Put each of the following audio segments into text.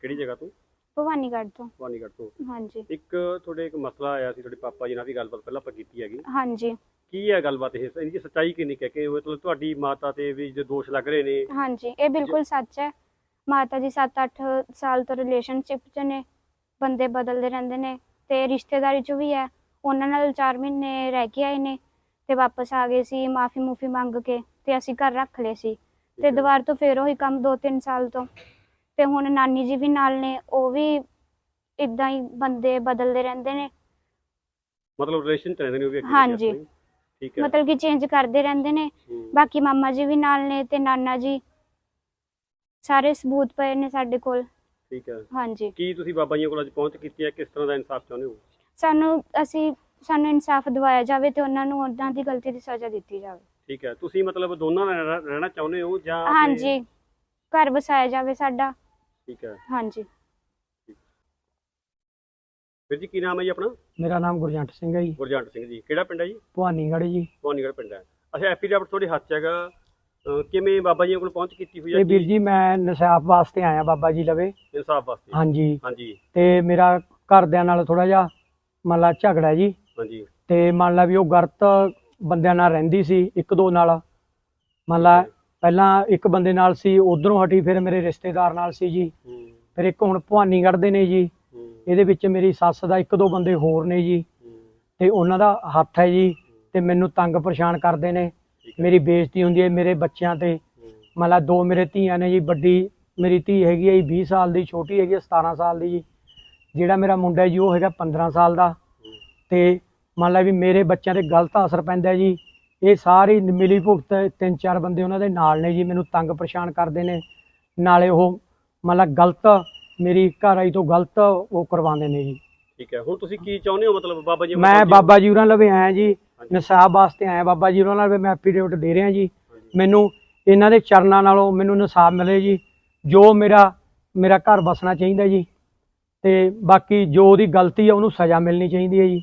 ਕਿਹੜੀ ਜਗ੍ਹਾ ਤੋਂ? ਭਵਾਨੀਗੜ੍ਹ ਤੋਂ। ਭਵਾਨੀਗੜ੍ਹ ਤੋਂ। ਹਾਂਜੀ। ਇੱਕ ਤੁਹਾਡੇ ਇੱਕ ਮਸਲਾ ਆਇਆ ਸੀ ਤੁਹਾਡੇ ਪਾਪਾ ਜੀ ਨਾਲ ਵੀ ਗੱਲਬਾਤ ਪਹਿਲਾਂ ਆਪਾਂ ਕੀਤੀ ਹੈਗੀ। ਹਾਂਜੀ। ਕੀ ਹੈ ਗੱਲਬਾਤ ਇਹ? ਇਹਦੀ ਸੱਚਾਈ ਕਿੰਨੀ ਕੁ ਹੈ ਕਿ ਮਤਲਬ ਤੁਹਾਡੀ ਮਾਤਾ ਤੇ ਵੀ ਜੋ ਦੋਸ਼ ਲੱਗ ਰਹੇ ਨੇ? ਹਾਂਜੀ ਇਹ ਬਿਲਕੁਲ ਸੱਚ ਹੈ। ਮਾਤਾ ਜੀ 7-8 ਸਾਲ ਤੋਂ ਰਿਲੇਸ਼ਨਸ਼ਿਪ 'ਚ ਨੇ ਬੰਦੇ ਬਦਲਦੇ ਰਹਿੰਦੇ ਨੇ ਤੇ ਰਿਸ਼ਤੇਦਾਰੀ 'ਚ ਵੀ ਹੈ। ਉਹਨਾਂ ਨਾਲ 4 ਮਹੀਨੇ ਰਹਿ ਕੇ ਆਏ ਨੇ ਤੇ ਵਾਪਸ ਆ ਗਏ ਸੀ ਮਾਫੀ ਮੂਫੀ ਮੰਗ ਕੇ ਤੇ ਅਸੀਂ ਘਰ ਰੱਖ ਲਏ ਸੀ। ਤੇ ਦੁਬਾਰ ਤੋਂ ਫੇਰ ਉਹੀ ਕੰਮ 2-3 ਸਾਲ ਤੋਂ। ਤੇ ਹੁਣ ਨਾਨੀ ਜੀ ਵੀ ਨਾਲ ਨੇ ਉਹ ਵੀ ਇਦਾਂ ਹੀ ਬੰਦੇ ਬਦਲਦੇ ਰਹਿੰਦੇ ਨੇ। ਮਤਲਬ ਰਿਲੇਸ਼ਨ ਚ ਰਹਿੰਦੇ ਨੇ ਉਹ ਵੀ ਅੱਗੇ ਹਾਂਜੀ। ਆਪਣੇ। ਠੀਕ ਹੈ। ਮਤਲਬ ਕਿ ਚੇਂਜ ਕਰਦੇ ਰਹਿੰਦੇ ਨੇ। ਹੂੰ। ਬਾਕੀ ਮਾਮਾ ਜੀ ਵੀ ਨਾਲ ਨੇ ਤੇ ਨਾਨਾ ਜੀ ਸਾਰੇ ਸਬੂਤ ਪਏ ਨੇ ਸਾਡੇ ਕੋਲ। ਠੀਕ ਹੈ। ਹਾਂਜੀ। ਕੀ ਤੁਸੀਂ ਬਾਬਾ ਜੀ ਕੋਲ ਅੱਜ ਪਹੁੰਚ ਕੀਤੀ ਹੈ? ਕਿਸ ਤਰ੍ਹਾਂ ਦਾ ਇਨਸਾਫ ਚਾਹੁੰਦੇ ਹੋ? ਸਾਨੂੰ ਅਸੀਂ ਸਾਨੂੰ ਇਨਸਾਫ ਦਿਵਾਇਆ ਜਾਵੇ ਤੇ ਉਹਨਾਂ ਨੂੰ ਉਹਨਾਂ ਦੀ ਗਲਤੀ ਦੀ ਸਜ਼ਾ ਦਿੱਤੀ ਜਾਵੇ। ਠੀਕ ਹੈ। ਤੁਸੀਂ ਮਤਲਬ ਦੋਨਾਂ ਨਾਲ ਰਹਿਣਾ- ਰਹਿਣਾ ਚਾਹੁੰਦੇ ਹੋ ਜਾਂ ਆਪਣੇ- ਹਾਂਜੀ। ਘਰ ਵਸਾਇਆ ਜਾਵੇ ਸਾਡਾ। ਠੀਕ ਹੈ। ਹਾਂਜੀ। ਵੀਰ ਜੀ ਕੀ ਨਾਮ ਹੈ ਜੀ ਆਪਣਾ? ਮੇਰਾ ਨਾਮ ਗੁਰਜੰਟ ਸਿੰਘ ਹੈ ਜੀ। ਗੁਰਜੰਟ ਸਿੰਘ ਜੀ। ਕਿਹੜਾ ਪਿੰਡ ਹੈ ਜੀ? ਭਵਾਨੀਗੜ੍ਹ ਜੀ। ਭਵਾਨੀਗੜ੍ਹ ਪਿੰਡ ਹੈ। ਅੱਛਾ ਐਫੀਡੈਵਿਟ ਤੁਹਾਡੇ ਹੱਥ 'ਚ ਹੈਗਾ। ਅਹ ਕਿਵੇਂ ਬਾਬਾ ਜੀ ਕੋਲ ਪਹੁੰਚ ਕੀਤੀ ਹੋਈ ਹੈ? ਇਹ ਵੀਰ ਜੀ ਮੈਂ ਨਸਾਬ ਵਾਸਤੇ ਆਇਆ ਬਾਬਾ ਜੀ ਲਵੇ। ਇਨਸਾਫ ਵਾਸਤੇ। ਹਾਂਜੀ। ਹਾਂਜੀ। ਤੇ ਮੇਰਾ ਘਰਦਿਆਂ ਨਾਲ ਥੋੜਾ ਜਿਹਾ ਮੰਨ ਲਾ ਝਗੜਾ ਜੀ। ਹਾਂਜੀ। ਤੇ ਮੰਨ ਲਾ ਵੀ ਉਹ ਗਲਤ ਬੰਦਿਆਂ ਨਾਲ ਰਹਿੰਦੀ ਸੀ ਇੱਕ ਦੋ ਨਾਲ। ਮੰਨ ਲਾ ਪਹਿਲਾਂ ਇੱਕ ਬੰਦੇ ਨਾਲ ਸੀ ਉਧਰੋਂ ਹਟੀ ਫਿਰ ਮੇਰੇ ਰਿਸ਼ਤੇਦਾਰ ਨਾਲ ਸੀ ਜੀ। ਫਿਰ ਇੱਕ ਹੁਣ ਭਵਾਨੀਗੜ੍ਹ ਦੇ ਨੇ ਜੀ। ਇਹਦੇ ਵਿੱਚ ਮੇਰੀ ਸੱਸ ਦਾ ਇੱਕ ਦੋ ਬੰਦੇ ਹੋਰ ਨੇ ਜੀ। ਤੇ ਉਹਨਾਂ ਦਾ ਹੱਥ ਹੈ ਜੀ ਤੇ ਮੈਨੂੰ ਤੰਗ ਪਰੇਸ਼ਾਨ ਕਰਦੇ ਨੇ। ਮੇਰੀ ਬੇਇੱਜ਼ਤੀ ਹੁੰਦੀ ਹੈ ਮੇਰੇ ਬੱਚਿਆਂ ਤੇ। ਲਾ ਦੋ ਮੇਰੇ ਧੀਆਂ ਨੇ ਜੀ ਵੱਡੀ ਮੇਰੀ ਧੀ ਹੈਗੀ ਹੈ ਜੀ 20 ਸਾਲ ਦੀ ਛੋਟੀ ਹੈਗੀ ਹੈ 17 ਸਾਲ ਦੀ ਜੀ। ਜਿਹੜਾ ਮੇਰਾ ਮੁੰਡਾ ਜੀ ਉਹ ਹੈਗਾ 15 ਸਾਲ ਦਾ। ਤੇ ਮੰਨ ਲਾ ਵੀ ਮੇਰੇ ਬੱਚਿਆਂ ਤੇ ਗਲਤ ਅਸਰ ਪੈਂਦਾ ਜੀ। ਇਹ ਸਾਰੀ ਮਿਲੀ ਭੁਗਤ ਤਿੰਨ ਚਾਰ ਬੰਦੇ ਉਹਨਾਂ ਦੇ ਨਾਲ ਨੇ ਜੀ ਮੈਨੂੰ ਤੰਗ ਪਰੇਸ਼ਾਨ ਕਰਦੇ ਨੇ। ਨਾਲੇ ਉਹ ਮੰਨ ਲਾ ਗਲਤ ਮੇਰੀ ਘਰ ਆਈ ਤੋਂ ਗਲਤ ਉਹ ਕਰਵਾਉਂਦੇ ਨੇ ਜੀ। ਠੀਕ ਹੈ ਹੁਣ ਤੁਸੀਂ ਕੀ ਚਾਹੁੰਦੇ ਹੋ? ਮਤਲਬ ਬਾਬਾ ਜੀ ਮੈਂ? ਬਾਬਾ ਜੀ ਉਹਨਾਂ ਲਵੇ ਆਇਆ ਜੀ ਨਸਾਬ ਵਾਸਤੇ ਆਇਆ ਬਾਬਾ ਜੀ ਉਹਨਾਂ ਨਾਲ ਮੈਂ ਐਫੀਡੇਵਿਟ ਦੇ ਰਿਹਾ ਜੀ। ਮੈਨੂੰ ਇਹਨਾਂ ਦੇ ਚਰਨਾਂ ਨਾਲੋਂ ਮੈਨੂੰ ਇਨਸਾਫ ਮਿਲੇ ਜੀ ਜੋ ਮੇਰਾ ਮੇਰਾ ਘਰ ਬਸਣਾ ਚਾਹੀਦਾ ਜੀ। ਤੇ ਬਾਕੀ ਜੋ ਉਹਦੀ ਗਲਤੀ ਹੈ ਉਹਨੂੰ ਸਜ਼ਾ ਮਿਲਣੀ ਚਾਹੀਦੀ ਹੈ ਜੀ।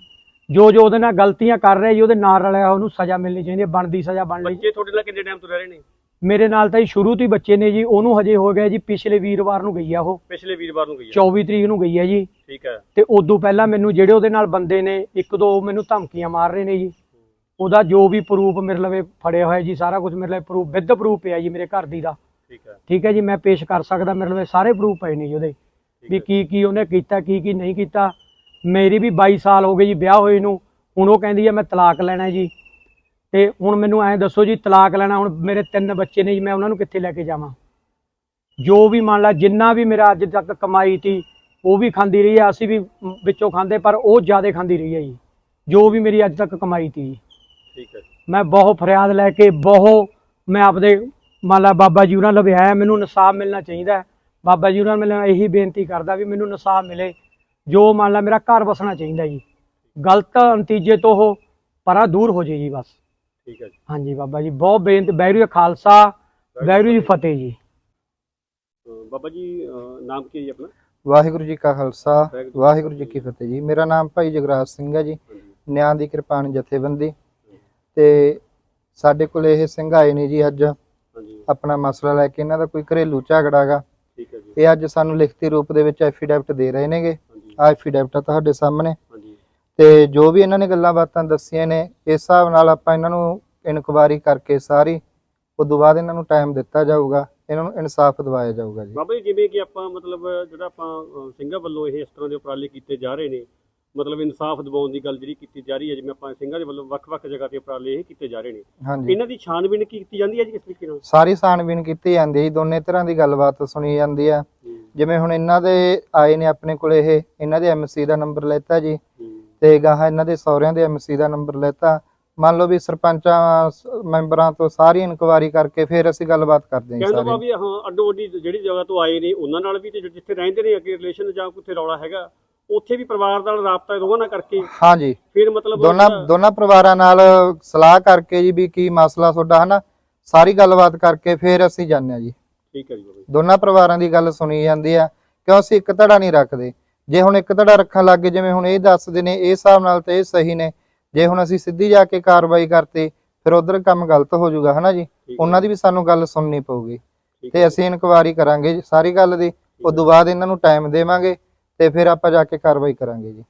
ਜੋ ਜੋ ਉਹਦੇ ਨਾਲ ਗਲਤੀਆਂ ਕਰ ਰਿਹਾ ਜੀ ਉਹਦੇ ਨਾਲ ਰਲਿਆ ਉਹਨੂੰ ਸਜ਼ਾ ਮਿਲਣੀ ਚਾਹੀਦੀ ਹੈ ਬਣਦੀ ਸਜ਼ਾ ਬਣ ਲਈ ਬੱਚੇ ਤੁਹਾਡੇ ਨਾਲ ਕਿੰਨੇ ਟਾਈਮ ਤੋਂ ਰਹਿ ਰਹੇ ਨੇ? ਮੇਰੇ ਨਾਲ ਤਾਂ ਜੀ ਸ਼ੁਰੂ ਤੋਂ ਹੀ ਬੱਚੇ ਨੇ ਜੀ ਉਹਨੂੰ ਹਜੇ ਹੋ ਗਿਆ ਜੀ ਪਿਛਲੇ ਵੀਰਵਾਰ ਨੂੰ ਗਈ ਆ ਉਹ। ਪਿਛਲੇ ਵੀਰਵਾਰ ਨੂੰ ਗਈ ਹੈ 24 ਤਰੀਕ ਨੂੰ ਗਈ ਹੈ ਜੀ। ਠੀਕ ਹੈ। ਤੇ ਉਦੋਂ ਪਹਿਲਾਂ ਮੈਨੂੰ ਜਿਹੜੇ ਉਹਦੇ ਨਾਲ ਬੰਦੇ ਨੇ ਇੱਕ ਦੋ ਮੈਨੂੰ ਧਮਕੀਆਂ ਮਾਰ ਰਹੇ ਨੇ ਜੀ। ਉਹਦਾ ਜੋ ਵੀ ਪ੍ਰੂਫ ਮੇਰੇ ਲਵੇ ਫੜਿਆ ਹੋਇਆ ਜੀ ਸਾਰਾ ਕੁਝ ਮੇਰੇ ਲਵੇ ਪ੍ਰੂਫ ਵਿਦ ਪ੍ਰੂਫ ਪਿਆ ਜੀ ਮੇਰੇ ਘਰ ਦੀ ਦਾ। ਠੀਕ ਹੈ। ਠੀਕ ਹੈ ਜੀ ਮੈਂ ਪੇਸ਼ ਕਰ ਸਕਦਾ ਮੇਰੇ ਲਵੇ ਸਾਰੇ ਪ੍ਰੂਫ ਪਏ ਨੇ ਜੀ ਉਹਦੇ। ਵੀ ਕੀ ਕੀ ਉਹਨੇ ਕੀਤਾ ਕੀ ਕੀ ਨਹੀਂ ਕੀਤਾ। ਮੇਰੀ ਵੀ 22 ਸਾਲ ਹੋ ਗਏ ਜੀ ਵਿਆਹ ਹੋਏ ਨੂੰ ਹੁਣ ਉਹ ਕਹਿੰਦੀ ਹੈ ਮੈਂ ਤਲਾਕ ਲੈਣਾ ਜੀ। ਤੇ ਹੁਣ ਮੈਨੂੰ ਐਂ ਦੱਸੋ ਜੀ ਤਲਾਕ ਲੈਣਾ ਹੁਣ ਮੇਰੇ ਤਿੰਨ ਬੱਚੇ ਨੇ ਜੀ ਮੈਂ ਉਹਨਾਂ ਨੂੰ ਕਿੱਥੇ ਲੈ ਕੇ ਜਾਵਾਂ? ਜੋ ਵੀ ਮੰਨ ਲਾ ਜਿੰਨਾ ਵੀ ਮੇਰਾ ਅੱਜ ਤੱਕ ਕਮਾਈ ਤੀ ਉਹ ਵੀ ਖਾਂਦੀ ਰਹੀ ਹੈ ਅਸੀਂ ਵੀ ਵਿੱਚੋਂ ਖਾਂਦੇ ਪਰ ਉਹ ਜ਼ਿਆਦਾ ਖਾਂਦੀ ਰਹੀ ਹੈ ਜੀ। ਜੋ ਵੀ ਮੇਰੀ ਅੱਜ ਤੱਕ ਕਮਾਈ ਤੀ ਠੀਕ ਹੈ ਮੈਂ ਬਹੁਤ ਫਰਿਆਦ ਲੈ ਕੇ ਬਹੁਤ ਮੈਂ ਆਪਦੇ ਮੰਨ ਲਾ ਬਾਬਾ ਜੀ ਉਹਨਾਂ ਲਵੇ ਆਇਆ ਮੈਨੂੰ ਇਨਸਾਫ ਮਿਲਣਾ ਚਾਹੀਦਾ। ਬਾਬਾ ਜੀ ਉਹਨਾਂ ਨੂੰ ਮੈਂ ਇਹੀ ਬੇਨਤੀ ਕਰਦਾ ਵੀ ਮੈਨੂੰ ਇਨਸਾਫ ਮਿਲੇ। ਜੋ ਮੰਨ ਲਾ ਮੇਰਾ ਘਰ ਵਸਣਾ ਚਾਹੀਦਾ ਜੀ ਗਲਤ ਨਤੀਜੇ ਤੋਂ ਉਹ ਪਰਾਂ ਦੂਰ ਹੋ ਜੇ ਜੀ ਬਸ। ਠੀਕ ਹੈ ਜੀ। ਹਾਂਜੀ ਬਾਬਾ ਜੀ ਬਹੁਤ ਬੇਨਤੀ ਬੈਰੂ ਖਾਲਸਾ ਬੈਰੂ ਜੀ ਫਤਿਹ। ਜੀ। ਬਾਬਾ ਜੀ ਨਾਮ ਕੀ ਹੈ ਜੀ ਆਪਣਾ? ਵਾਹਿਗੁਰੂ ਜੀ ਕਾ ਖਾਲਸਾ ਵਾਹਿਗੁਰੂ ਜੀ ਕੀ ਫਤਿਹ। ਜੀ। ਮੇਰਾ ਨਾਮ ਭਾਈ ਜਗਰਾਜ ਸਿੰਘ ਹੈ ਜੀ। ਨਿਆਂ ਦੀ ਕਿਰਪਾਨ ਜਥੇਬੰਦੀ। ਤੇ ਸਾਡੇ ਕੋਲ ਇਹ ਸਿੰਘ ਆਏ ਨੇ ਜੀ ਅੱਜ। ਆਪਣਾ ਮਸਲਾ ਲੈ ਕੇ ਇਹਨਾਂ ਦਾ ਕੋਈ ਘਰੇਲੂ ਝਗੜਾ ਗਾ। ਠੀਕ ਹੈ ਜੀ। ਇਹ ਅੱਜ ਸਾਨੂੰ ਲਿਖਤੀ ਰੂਪ ਦੇ ਵਿੱਚ ਐਫੀਡੈਵਿਟ ਦੇ ਰਹੇ ਨੇਗੇ। ਐਫੀਡੈਵਿਟ ਆ ਤੁਹਾਡੇ ਸਾਹਮਣੇ। ਹਾਂਜੀ। ਤੇ ਜੋ ਵੀ ਇਹਨਾਂ ਨੇ ਗੱਲਾਂ ਬਾਤਾਂ ਦੱਸੀਆਂ ਨੇ ਇਸ ਹਿਸਾਬ ਨਾਲ ਆਪਾਂ ਇਹਨਾਂ ਨੂੰ ਇਨਕੁਆਰੀ ਕਰਕੇ ਸਾਰੀ ਉਦੋਂ ਬਾਅਦ ਇਹਨਾਂ ਨੂੰ ਟਾਈਮ ਦਿੱਤਾ ਜਾਊਗਾ ਇਹਨਾਂ ਨੂੰ ਇਨਸਾਫ ਦਿਵਾਇਆ ਜਾਊਗਾ ਜੀ। ਬਾਬਾ ਜੀ ਜਿਵੇਂ ਕਿ ਆਪਾਂ ਮਤਲਬ ਜਿਹੜਾ ਆਪਾਂ ਸਿੰਘਾਂ ਵੱਲੋਂ ਇਹ ਇਸ ਤਰ੍ਹਾਂ ਦੇ ਉਪਰਾਲੇ ਕੀਤੇ ਜਾ ਰਹੇ ਨੇ ਮਤਲਬ ਇਨਸਾਫ ਦਿਵਾਉਣ ਦੀ ਗੱਲ ਜਿਹੜੀ ਕੀਤੀ ਜਾ ਰਹੀ ਹੈ ਜਿਵੇਂ ਆਪਾਂ ਸਿੰਘਾਂ ਦੇ ਵੱਲੋਂ ਵੱਖ-ਵੱਖ ਜਗ੍ਹਾ ਤੇ ਉਪਰਾਲੇ ਇਹ ਕੀਤੇ ਜਾ ਰਹੇ ਨੇ। ਹਾਂਜੀ। ਇਹਨਾਂ ਦੀ ਛਾਣਬੀਣ ਕੀਤੀ ਜਾਂਦੀ ਹੈ ਜੀ ਕਿਸ ਤਰੀਕੇ ਨਾਲ? ਸਾਰੀ ਛਾਣਬੀਣ ਕੀਤੀ ਜਾਂਦੀ ਹੈ ਦੋਨੇ ਤਰ੍ਹਾਂ ਦੀ ਗੱਲਬਾਤ ਸੁਣੀ ਜਾਂਦੀ ਆ ਹੂੰ, ਜਿਵੇਂ ਹੁਣ ਇਹਨਾਂ ਦੇ ਆਏ ਨੇ ਆਪਣੇ ਕੋਲ ਇਹ ਇਹਨਾਂ ਦੇ ਐਮਸੀ ਦਾ ਨੰਬਰ ਲੈਤਾ ਜੀ। ਤੇ ਗਾਹਾਂ ਇਹਨਾਂ ਦੇ ਸਹੁਰਿਆਂ ਦੇ ਐਮਸੀ ਦਾ ਨੰਬਰ ਲੈਤਾ। ਮੰਨ ਲਓ ਵੀ ਸਰਪੰਚਾਂ ਮੈਂਬਰਾਂ ਤੋਂ ਸਾਰੀ ਇਨਕੁਆਰੀ ਕਰਕੇ ਫਿਰ ਅਸੀਂ ਗੱਲਬਾਤ ਕਰਦੇ ਹਾਂ ਜੀ ਕਹਿੰਦਾ ਸਾਰੀ। ਵੀ ਹਾਂ ਅੱਡੋ ਅੱਡੀ ਜਿਹੜੀ ਜਗ੍ਹਾ ਤੋਂ ਆਏ ਨੇ ਉਹਨਾਂ ਨਾਲ ਵੀ ਤੇ ਜਿੱਥੇ ਰਹਿੰਦੇ ਨੇ ਅੱਗੇ ਰਿਲੇਸ਼ਨ ਜਾਂ ਕਿੱਥੇ ਰੌਲਾ ਹੈਗਾ ਉੱਥੇ ਵੀ ਪਰਿਵਾਰ ਨਾਲ ਰਾਬਤਾ ਦੋਵਾਂ ਨਾਲ ਕਰਕੇ ਹਾਂਜੀ ਫਿਰ ਮਤਲਬ ਦੋਨਾਂ ਦੋਨਾਂ ਪਰਿਵਾਰਾਂ ਨਾਲ ਸਲਾਹ ਕਰਕੇ ਜੀ ਵੀ ਕੀ ਮਸਲਾ ਤੁਹਾਡਾ ਹਨਾ ਸਾਰੀ ਗੱਲਬਾਤ ਕਰਕੇ ਫਿਰ ਅਸੀਂ ਹਾਂ ਜੀ। ਠੀਕ ਹੈ ਜੀ ਬਾਬਾ ਜੀ। ਦੋਨਾਂ ਪਰਿਵਾਰਾਂ ਦੀ ਗੱਲ ਸੁਣੀ ਜਾਂਦੀ ਆ ਕਿਉਂ ਅਸੀਂ ਇੱਕ ਧੜਾ ਨਹੀਂ ਰੱਖਦੇ? ਜੇ ਹੁਣ ਇੱਕ ਧੜਾ ਰੱਖਣ ਲੱਗੇ ਜਿਵੇਂ ਹੁਣ ਇਹ ਦੱਸਦੇ ਨੇ ਇਹ ਹਿਸਾਬ ਨਾਲ ਤੇ ਇਹ ਸਹੀ ਨੇ। ਜੇ ਹੁਣ ਅਸੀਂ ਸਿੱਧੀ ਜਾ ਕੇ ਕਾਰਵਾਈ ਕਰਤੇ ਫਿਰ ਉਧਰ ਕੰਮ ਗਲਤ ਹੋ ਜਾਊਗਾ ਹਨਾ ਜੀ? ਉਹਨਾਂ ਦੀ ਵੀ ਸਾਨੂੰ ਗੱਲ ਸੁਣਨੀ ਪਊਗੀ। ਤੇ। ਅਸੀਂ ਇਨਕੁਆਰੀ ਕਰਾਂਗੇ ਸਾਰੀ ਗੱਲ ਦੀ ਉਸ ਤੋਂ ਬਾਅਦ ਇਹਨਾਂ ਨੂੰ ਟਾਈਮ ਦੇਵਾਂਗੇ ਤੇ ਫਿਰ ਆਪਾਂ ਜਾ ਕੇ ਕਾਰਵਾਈ ਕਰਾਂਗੇ ਜੀ।